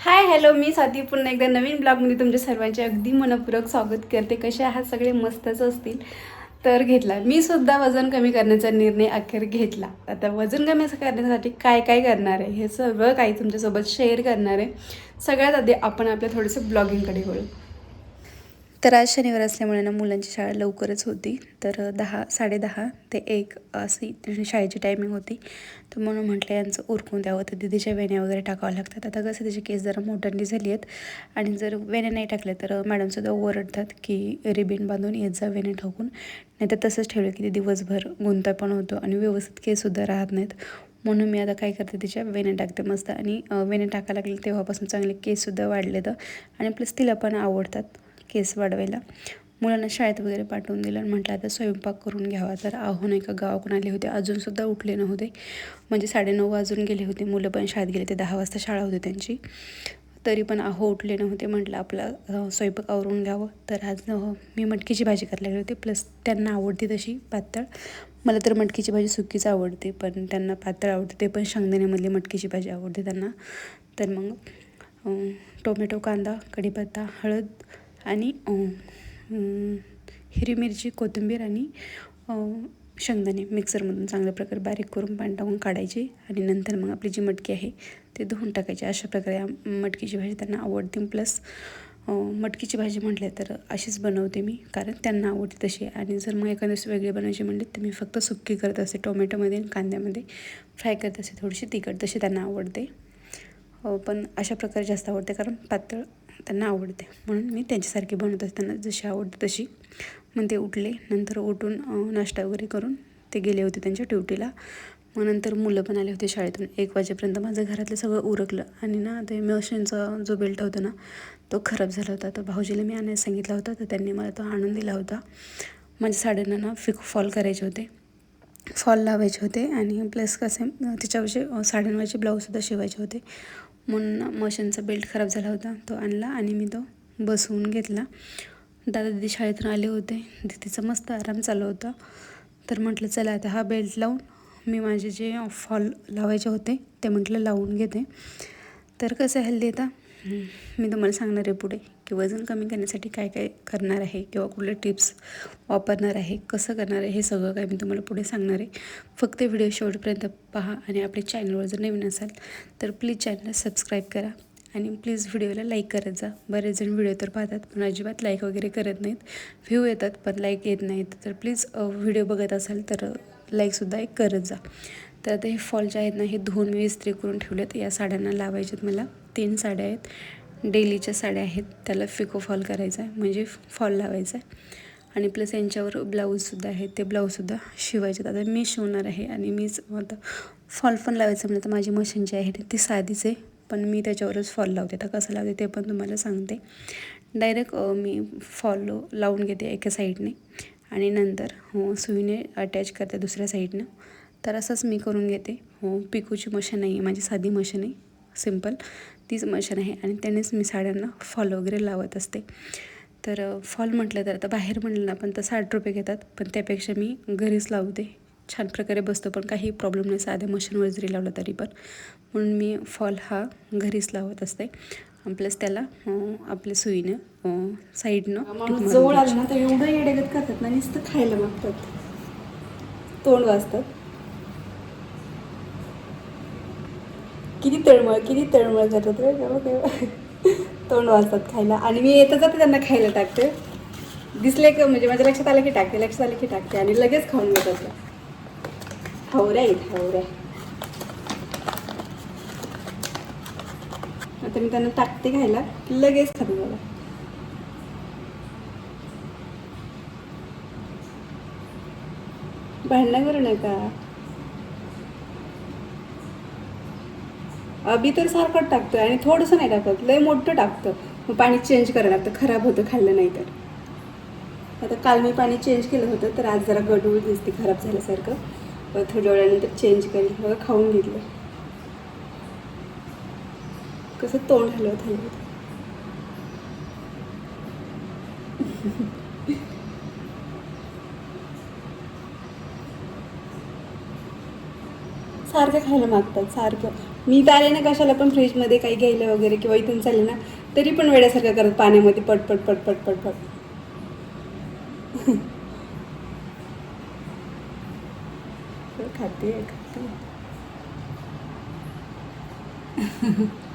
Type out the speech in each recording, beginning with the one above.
Hi hello मी स्वाती पुन्हा एकदा नवीन ब्लॉगमध्ये तुमच्या सर्वांचे अगदी मनपूर्वक स्वागत करते. कसे आहात सगळे? मस्तच असतील. तर घेतला. मी सुद्धा वजन कमी करण्याचा निर्णय अखेर घेतला. आता वजन कमी करण्यासाठी काय काय करणार आहे? हे सर्व काही तुमच्यासोबत शेअर करणार आहे. सगळ्यात आधी आपण आपल्या थोडंसं ब्लॉगिंगकडे वळू. तर आज शनिवार असल्यामुळे ना मुलांची शाळा लवकरच होती. तर दहा साडेदहा ते एक अशी त्यांची शाळेची टायमिंग होती. तर म्हणून म्हटलं यांचं उरकून द्यावं. तर दिदीच्या वेण्या वगैरे टाकावं लागतात. आता कसं त्याचे केस जरा मोठ्यांनी झाली आहेत. आणि जर वेण्या नाही टाकल्या तर मॅडमसुद्धा ओरडतात की रिबीन बांधून येत जा वेण्या ठोकून. नाही तर तसंच ठेवलं की ते दिवसभर गुंता पण होतो आणि व्यवस्थित केससुद्धा राहत नाहीत. म्हणून मी आता काय करते तिच्या वेण्या टाकते मस्त. आणि अं, वेण्या टाकायला लागले तेव्हापासून चांगले केससुद्धा वाढले तर आणि प्लस तिला पण आवडतात. केस वाढवायला. मुलांना शाळेत वगैरे पाठवून दिलं आणि म्हटलं आता स्वयंपाक करून घ्यावा. तर आहो नाही का गावाकडून आले होते. अजूनसुद्धा उठले नव्हते. म्हणजे साडेनऊ वाजून गेले होते. मुलं पण शाळेत गेले. ते दहा वाजता शाळा होती त्यांची. तरी पण आहो उठले नव्हते. म्हटलं आपला स्वयंपाक आवरून घ्यावं. तर आज मी मटकीची भाजी करायला लागली होती. प्लस त्यांना आवडते तशी पातळ. मला तर मटकीची भाजी सुकीच आवडते. पण त्यांना पातळ आवडते. ते पण शेंगदाण्यामधली मटकीची भाजी आवडते त्यांना. तर मग टोमॅटो कांदा कढीपत्ता हळद आणि हिरवी मिरची कोथिंबीर आणि शेंगदाणे मिक्सरमधून चांगल्या प्रकारे बारीक करून पाणी टाकून काढायचे आणि नंतर मग आपली जी मटकी आहे ते धुवून टाकायची. अशा प्रकारे मटकीची भाजी त्यांना आवडते. प्लस मटकीची भाजी म्हटले तर अशीच बनवते मी कारण त्यांना आवडते तशी. आणि जर मग एखाद्या दिवशी वेगळी बनवायची म्हणली तर मी फक्त सुक्की करत असते टोमॅटोमध्ये आणि कांद्यामध्ये. फ्राय करत असते थोडीशी तिखट तशी त्यांना आवडते. पण अशा प्रकारे जास्त आवडते कारण पातळ त्यांना आवडते. म्हणून मी त्यांच्यासारखी बनवत असते त्यांना जशी आवडते तशी मग ते उठले. नंतर उठून नाश्ता वगैरे करून ते गेले होते त्यांच्या ड्युटीला. मग नंतर मुलं पण आले होते शाळेतून. एक वाजेपर्यंत माझं घरातलं सगळं उरकलं. आणि ना ते मशीनचा जो बेल्ट होता ना तो खराब झाला होता. तर भाऊजीला मी आणायला सांगितला होता. तर त्यांनी मला तो आणून दिला होता. माझ्या साड्यांना ना फिक फॉल करायचे होते. फॉल लावायचे होते आणि प्लस कसे त्याच्यावरचे साड्यांवरचे ब्लाऊजसुद्धा शिवायचे होते. म्हणून मशीनचा बेल्ट खराब झाला होता तो आणला आणि मी तो बसवून घेतला. दादा दिदी शाळेतून आले होते दिदीचा मस्त आराम चालू होता. तर म्हटलं चला आता हा बेल्ट लावून मी माझे जे फॉल लावायचे होते ते म्हटलं लावून घेते. तर कसं हेल्दी आता. मी तुम्हाला सांगणार आहे पुढे की वजन कमी करण्यासाठी काय काय करणार आहे किंवा कुठले टिप्स वापरणार आहे कसं करणार आहे हे सगळं काय मी तुम्हाला पुढे सांगणार आहे. फक्त व्हिडिओ शेवटपर्यंत पहा आणि आपल्या चॅनलवर जर नवीन असाल तर प्लीज चॅनलला सबस्क्राईब करा आणि प्लीज व्हिडिओला लाईक करत जा. बरेच जण व्हिडिओ तर पाहतात पण अजिबात लाईक वगैरे करत नाहीत. व्ह्यू येतात पण लाईक येत नाहीत. तर प्लीज व्हिडिओ बघत असाल तर लाईकसुद्धा एक करत जा. तर आता हे फॉल जे आहेत ना हे धुवून मी इस्त्री करून ठेवलेत. या साड्यांना लावायच्यात मला. तीन साड्या आहेत. डेलीच्या साड्या आहेत. त्याला फिको फॉल करायचा आहे म्हणजे फॉल लावायचा आहे आणि प्लस यांच्यावर ब्लाऊजसुद्धा आहेत. ते ब्लाऊजसुद्धा शिवायचे आहेत. आता मी शिवणार आहे आणि मीच आता फॉल पण लावायचं म्हणलं तर माझी मशीन जी आहे ती साधीच आहे. पण मी त्याच्यावरच फॉल लावते. आता कसं लावते ते पण तुम्हाला सांगते. डायरेक्ट मी फॉल लावून घेते एका साईडने. आणि नंतर हो सुईने अटॅच करते दुसऱ्या साईडनं. तर असंच मी करून घेते. हो पिकूची मशीन नाही आहे माझी साधी मशीन आहे. सिंपल तीच मशीन आहे आणि त्यानेच मी साड्यांना फॉल वगैरे लावत असते. तर फॉल म्हटलं तर आता बाहेर म्हटलं ना पण तर साठ रुपये घेतात. पण त्यापेक्षा मी घरीच लावते. छान प्रकारे बसतो पण काही प्रॉब्लेम नाही. साध्या मशीनवर जरी लावला तरी पण. म्हणून मी फॉल हा घरीच लावत असते. प्लस त्याला आपल्या सुईनं साईडनं जवळ. आलं ना तर एवढं येडेगत करतात ना नुसतं खायला मागतात. तोंड वाजतात. किती तळमळ किती तळमळ करतात रे केव्हा केव्हा तोंड वाजतात खायला. आणि मी येतं जाते त्यांना खायला टाकते. दिसले का? म्हणजे माझ्या लक्षात आलं की टाकते लक्षात आलं की टाकते. आणि लगेच खाऊन घेतात हावऱ्या आहेत हावऱ्या आता मी त्यांना टाकते खायला. की लगेच खाते मला भांडणं करू नका. बी तर सारखं टाकतं आणि थोडंसं नाही टाकत लय मोठं टाकतं. मग पाणी चेंज करायला लागतं खराब होतं खाल्लं नाही तर. आता काल मी पाणी चेंज केलं होतं तर आज जरा गडूळ दिसते खराब झाल्यासारखं. थोड्या वेळानंतर चेंज करेल बघा खाऊन घेतलं. कसं तोंड हलवत हलवत. सारखं खायला मागतात सारखं. मी तर आले ना कशाला पण फ्रीजमध्ये काही घ्यायला वगैरे किंवा इथून चालले ना तरी पण वेड्यासारखं करत पाण्यामध्ये पट पट पट पट पट पट. खाते खाते.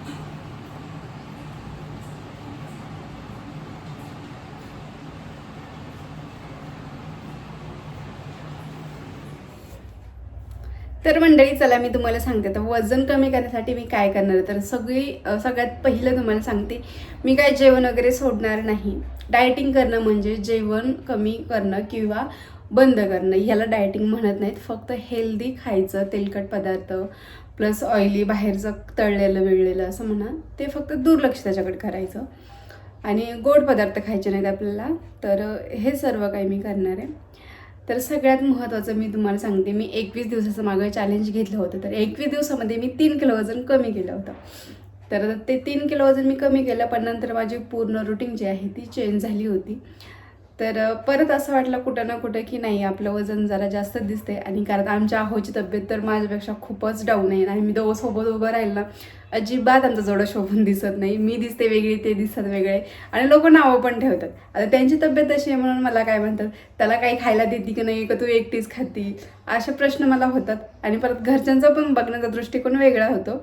तर मंडळी चला मी तुम्हाला सांगते. तर वजन कमी करण्यासाठी मी काय करणार? आहे तर सगळी सगळ्यात पहिलं तुम्हाला सांगते. मी काय जेवण वगैरे सोडणार नाही. डायटिंग करणं म्हणजे जेवण कमी करणं किंवा बंद करणं. ह्याला डायटिंग म्हणत नाहीत. फक्त हेल्दी खायचं तेलकट पदार्थ प्लस ऑइली बाहेरचं तळलेलं वेळलेलं असं म्हणा. ते फक्त दुर्लक्ष त्याच्याकडे करायचं. आणि गोड पदार्थ खायचे नाहीत आपल्याला. तर हे सर्व काही मी करणार आहे. तर सगळ्यात महत्त्वाचं मी तुम्हाला सांगते मी एकवीस दिवसाचं मागं चॅलेंज घेतलं होतं. तर एकवीस दिवसामध्ये मी तीन किलो वजन कमी केलं होतं. तर ते तीन किलो वजन मी कमी केलं पण नंतर माझी पूर्ण रुटीन जी आहे ती चेंज झाली होती. तर परत असं वाटलं कुठं ना कुठं की नाही आपलं वजन जरा जास्त दिसते आणि कारण आमच्या आहोची तब्येत तर माझ्यापेक्षा खूपच डाऊन आहे. आणि मी दोघं सोबत उभं राहील ना अजिबात आमचं जोडं शोभून दिसत नाही. मी दिसते वेगळी ते दिसत वेगळे. आणि लोक नावं पण ठेवतात. आता त्यांची तब्येत अशी आहे म्हणून मला काय म्हणतात त्याला काही खायला देते की नाही? का तू एकटीच खाती? असे प्रश्न मला होतात. आणि परत घरच्यांचा पण बघण्याचा दृष्टिकोन वेगळा होतो.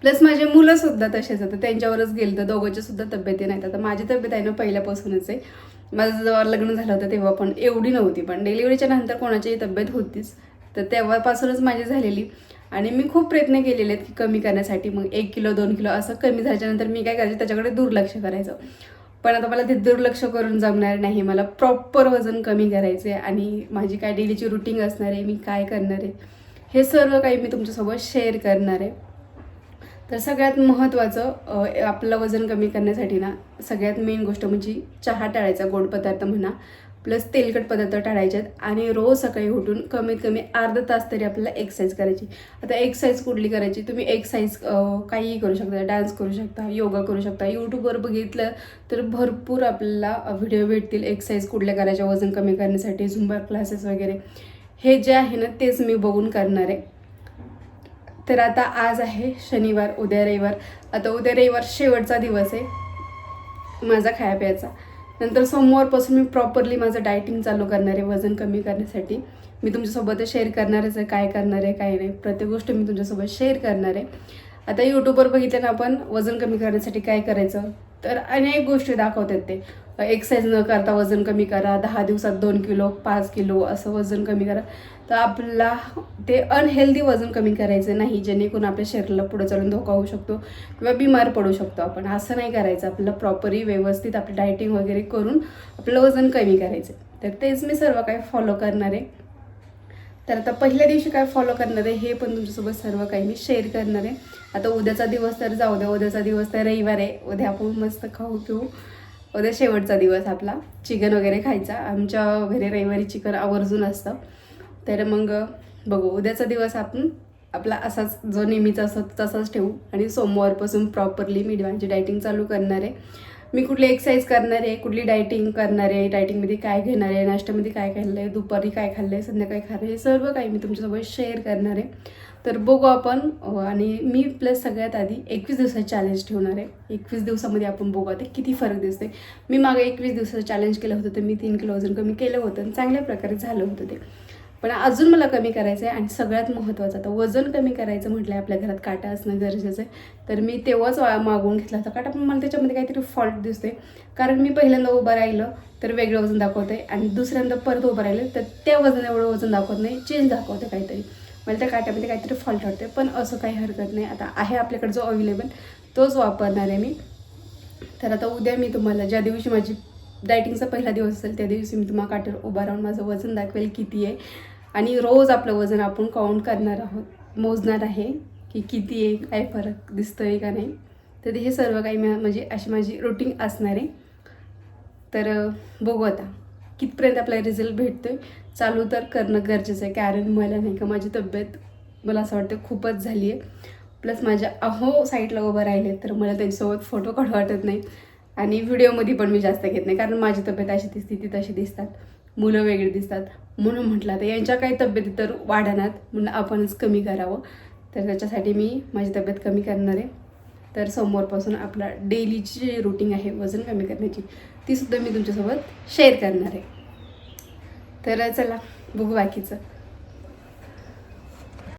प्लस माझे मुलं सुद्धा तसेच होतं त्यांच्यावरच गेलं तर दोघांच्या सुद्धा तब्येती नाहीत. आता माझी तब्येत आहे ना पहिल्यापासूनच आहे. माझं जेव्हा लग्न झालं होतं तेव्हा पण एवढी नव्हती. पण डिलिव्हरीच्या नंतर कोणाचीही तब्येत होतीच. तर तेव्हापासूनच माझी झालेली. आणि मी खूप प्रयत्न केलेले आहेत की कमी करण्यासाठी. मग एक किलो दोन किलो असं कमी झाल्याच्यानंतर मी काय करायचं त्याच्याकडे दुर्लक्ष करायचं. पण आता मला ते दुर्लक्ष करून जमणार नाही. मला प्रॉपर वजन कमी करायचे आणि माझी काय डेलीची रुटीन असणार आहे मी काय करणार आहे हे सर्व काही मी तुमच्यासोबत शेअर करणार आहे. तर सगळ्यात महत्त्वाचं आपलं वजन कमी करण्यासाठी ना सगळ्यात मेन गोष्ट म्हणजे चहा टाळायचा गोड पदार्थ म्हणा. प्लस तेलकट पदार्थ टाळायचे आहेत. आणि रोज सकाळी उठून कमीत कमी अर्धा तास तरी आपल्याला एक्सरसाइज करायची. आता एक्सरसाइज कुठली करायची? तुम्ही एक्सरसाइज काहीही करू शकता. डान्स करू शकता योगा करू शकता. यूट्यूबवर बघितलं तर भरपूर आपल्याला व्हिडिओ भेटतील एक्सरसाइज कुठल्या करायच्या वजन कमी करण्यासाठी झुंबा क्लासेस वगैरे. हे जे आहे ना तेच मी बघून करणार आहे. तर आता आज आहे शनिवार उद्या रविवार. आता उद्या रविवार शेवटचा दिवस आहे. माझा खाया प्यायचा नंतर सोमवारपासून मी प्रॉपरली माझं डायटिंग चालू करणार आहे वजन कमी करण्यासाठी. मी तुमच्यासोबत शेअर करणारच आहे काय करणार आहे काय नाही. प्रत्येक गोष्ट मी तुमच्यासोबत शेअर करणार आहे. आता यूट्यूबवर बघितलं ना आपण वजन कमी करण्यासाठी काय करायचं? तर अनेक गोष्टी दाखवतात ते. एक्सरसाइज न करता वजन कमी करा दहा दिवसात दोन किलो पाच किलो असं वजन कमी करा. तर आपला ते अनहेल्दी वजन कमी करायचं नाही जेणेकरून आपल्या शरीराला पुढे चालून धोका होऊ शकतो किंवा बिमार पडू शकतो आपण. असं नाही करायचं. आपलं प्रॉपरली व्यवस्थित आपलं डायटिंग वगैरे करून आपलं वजन कमी करायचं. तर तेच मी सर्व काही फॉलो करणार आहे. तर आता पहिल्या दिवशी काय फॉलो करणार आहे हे पण तुमच्यासोबत सर्व काही मी शेअर करणार आहे. आता उद्याचा दिवस तर जाऊ द्या. उद्याचा दिवस तर रविवार आहे. उद्या आपण मस्त खाऊ पिऊ. उद्या शेवटचा दिवस आपला. चिकन वगैरे खायचा. आमच्या घरी रविवारी चिकन आवर्जून असतं. तर मग बघू. उद्याचा दिवस आपण आपला असाच जो नेहमीचा असतो तसाच ठेवू. आणि सोमवारपासून प्रॉपरली मी माझी डायटिंग चालू करणार आहे. मी कुठली एक्सरसाइज करणार आहे कुठली डायटिंग करणार आहे डायटिंगमध्ये काय घेणार आहे नाश्त्यामध्ये काय खाल्लं आहे दुपारी काय खाल्लं आहे संध्याकाळी खाल्लं आहे सर्व काही मी तुमच्यासोबत शेअर करणार आहे. तर बघू आपण आणि मी प्लस सगळ्यात आधी एकवीस दिवसाचं चॅलेंज ठेवणार आहे. एकवीस दिवसामध्ये आपण बघू आता किती फरक दिसते मी मागे एकवीस दिवसाचं चॅलेंज केलं होतं तर मी तीन किलो वजन कमी केलं होतं आणि चांगल्या प्रकारे झालं होतं ते. पण अजून मला कमी करायचं आहे आणि सगळ्यात महत्त्वाचं आता वजन कमी करायचं म्हटलं आपल्या घरात काटा असणं गरजेचं आहे. तर मी तेव्हाच वा- मागवून घेतला होता. काटा पण मला त्याच्यामध्ये काहीतरी फॉल्ट दिसते कारण मी पहिल्यांदा उभं राहिलं तर वेगळं वजन दाखवते आणि दुसऱ्यांदा परत उभं राहिलं तर त्या वजन एवढं वजन दाखवत नाही. चेंज दाखवते काहीतरी. मला त्या काट्यामध्ये काहीतरी फॉल्ट वाटते पण असं काही हरकत नाही. आता आहे आपल्याकडे जो अवेलेबल तोच वापरणार आहे मी. तर आता उद्या मी तुम्हाला ज्या दिवशी माझी डायटिंगचा पहिला दिवस असेल त्या दिवशी मी तुम्हाला काटेवर उभा राहून माझं वजन दाखवेल किती आहे. आणि रोज आपलं वजन आपण काउंट करणार आहोत मोजणार आहे की किती आहे काय फरक दिसतोय का नाही. तर हे सर्व काही म्हणजे अशी माझी रुटीन असणार आहे. तर बघू आता कितपर्यंत आपल्याला रिझल्ट भेटतो आहे चालू तर करणं गरजेचं आहे कारण मला नाही का माझी तब्येत मला असं वाटतं खूपच झाली आहे. प्लस माझ्या अहो साईडला उभं राहिले तर मला त्यांच्यासोबत फोटो काढू वाटत नाही. आणि व्हिडिओमध्ये पण मी जास्त घेत नाही कारण माझी तब्येत अशी दिसते ती तशी दिसतात. मुलं वेगळी दिसतात. म्हणून म्हटलं तर यांच्या काही तब्येती तर वाढणार म्हणून आपणच कमी करावं. तर त्याच्यासाठी मी माझी तब्येत कमी करणार आहे. तर सोमवारपासून आपला डेलीची जी रुटीन आहे वजन कमी करण्याची तीसुद्धा मी तुमच्यासोबत शेअर करणार आहे. तर चला बघू बाकीचं.